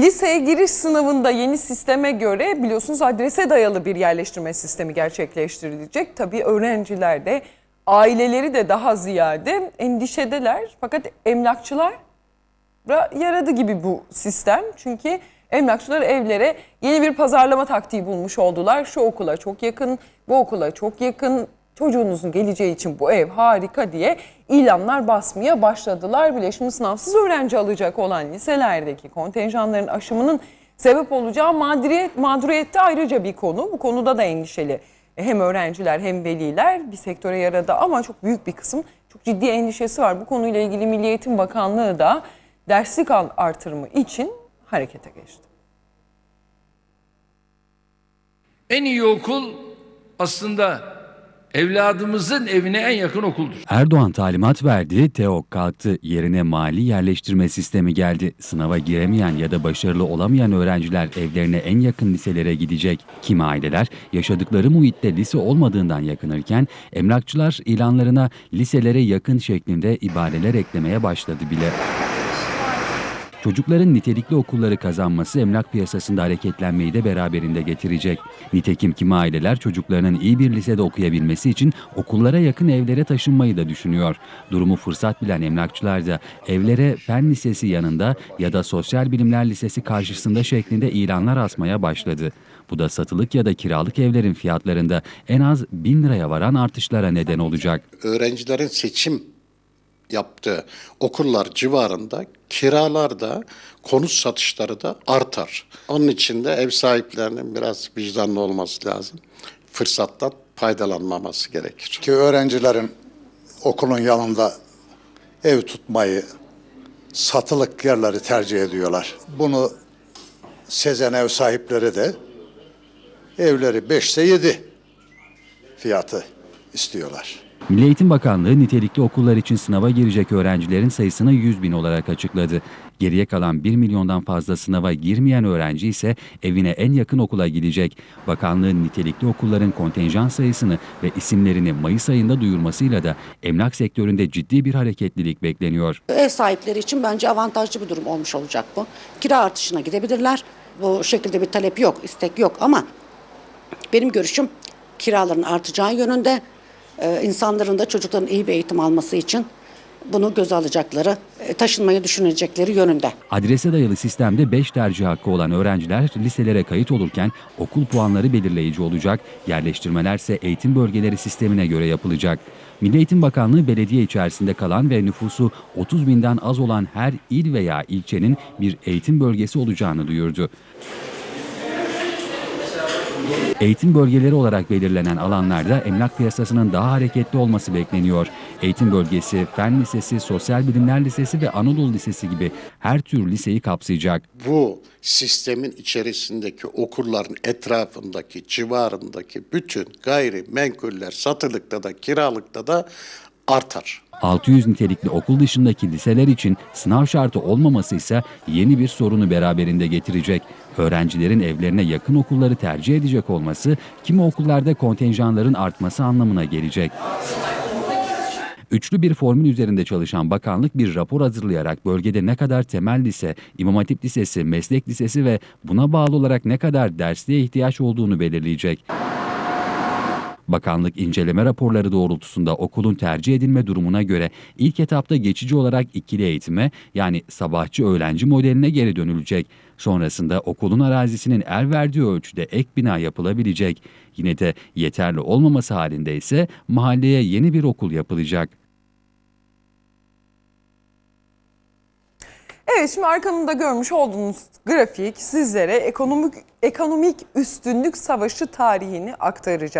Liseye giriş sınavında yeni sisteme göre biliyorsunuz adrese dayalı bir yerleştirme sistemi gerçekleştirilecek. Tabii öğrenciler de aileleri de daha ziyade endişedeler. Fakat emlakçılar yaradı gibi bu sistem. Çünkü emlakçılar evlere yeni bir pazarlama taktiği bulmuş oldular. Şu okula çok yakın, bu okula çok yakın, çocuğunuzun geleceği için bu ev harika diye ilanlar basmaya başladılar bile. Şimdi sınavsız öğrenci alacak olan liselerdeki kontenjanların aşımının sebep olacağı mağduriyet, mağduriyette ayrıca bir konu. Bu konuda da endişeli hem öğrenciler hem veliler bir sektöre yaradı ama çok büyük bir kısım çok ciddi endişesi var. Bu konuyla ilgili Milli Eğitim Bakanlığı da derslik artırımı için harekete geçti. En iyi okul aslında evladımızın evine en yakın okuldur. Erdoğan talimat verdi, TEOK kalktı. Yerine mali yerleştirme sistemi geldi. Sınava giremeyen ya da başarılı olamayan öğrenciler evlerine en yakın liselere gidecek. Kimi aileler yaşadıkları muhitte lise olmadığından yakınırken emlakçılar ilanlarına liselere yakın şeklinde ibareler eklemeye başladı bile. Çocukların nitelikli okulları kazanması emlak piyasasında hareketlenmeyi de beraberinde getirecek. Nitekim kimi aileler çocuklarının iyi bir lisede okuyabilmesi için okullara yakın evlere taşınmayı da düşünüyor. Durumu fırsat bilen emlakçılar da evlere fen lisesi yanında ya da sosyal bilimler lisesi karşısında şeklinde ilanlar asmaya başladı. Bu da satılık ya da kiralık evlerin fiyatlarında en az 1000 liraya varan artışlara neden olacak. öğrencilerin seçim yaptığı okullar civarında kiralar da konut satışları da artar. Onun için de ev sahiplerinin biraz vicdanlı olması lazım. Fırsattan faydalanmaması gerekir. ki öğrencilerin okulun yanında ev tutmayı, satılık yerleri tercih ediyorlar. Bunu sezen ev sahipleri de evleri 5'se 7 fiyatı istiyorlar. Milli Eğitim Bakanlığı nitelikli okullar için sınava girecek öğrencilerin sayısını 100 bin olarak açıkladı. Geriye kalan 1 milyondan fazla sınava girmeyen öğrenci ise evine en yakın okula gidecek. Bakanlığın nitelikli okulların kontenjan sayısını ve isimlerini Mayıs ayında duyurmasıyla da emlak sektöründe ciddi bir hareketlilik bekleniyor. Ev sahipleri için bence avantajlı bir durum olmuş olacak bu. Kira artışına gidebilirler. Bu şekilde bir talep yok, istek yok ama benim görüşüm kiraların artacağı yönünde. Ee, insanların da çocukların iyi bir eğitim alması için bunu göze alacakları, e, taşınmayı düşünecekleri yönünde. Adrese dayalı sistemde 5 tercih hakkı olan öğrenciler liselere kayıt olurken okul puanları belirleyici olacak, yerleştirmelerse eğitim bölgeleri sistemine göre yapılacak. Milli Eğitim Bakanlığı belediye içerisinde kalan ve nüfusu 30 binden az olan her il veya ilçenin bir eğitim bölgesi olacağını duyurdu. Eğitim bölgeleri olarak belirlenen alanlarda emlak piyasasının daha hareketli olması bekleniyor. Eğitim bölgesi, Fen Lisesi, Sosyal Bilimler Lisesi ve Anadolu Lisesi gibi her tür liseyi kapsayacak. Bu sistemin içerisindeki okulların etrafındaki, civarındaki bütün gayrimenkuller satılıkta da kiralıkta da artar. 600 nitelikli okul dışındaki liseler için sınav şartı olmaması ise yeni bir sorunu beraberinde getirecek. Öğrencilerin evlerine yakın okulları tercih edecek olması kimi okullarda kontenjanların artması anlamına gelecek. Üçlü bir formül üzerinde çalışan bakanlık bir rapor hazırlayarak bölgede ne kadar temel lise, İmam Hatip Lisesi, meslek lisesi ve buna bağlı olarak ne kadar dersliğe ihtiyaç olduğunu belirleyecek. Bakanlık inceleme raporları doğrultusunda okulun tercih edilme durumuna göre ilk etapta geçici olarak ikili eğitime yani sabahçı öğlenci modeline geri dönülecek. Sonrasında okulun arazisinin el verdiği ölçüde ek bina yapılabilecek. Yine de yeterli olmaması halinde ise mahalleye yeni bir okul yapılacak. Evet şimdi arkamda görmüş olduğunuz grafik sizlere ekonomik ekonomik üstünlük savaşı tarihini aktaracak.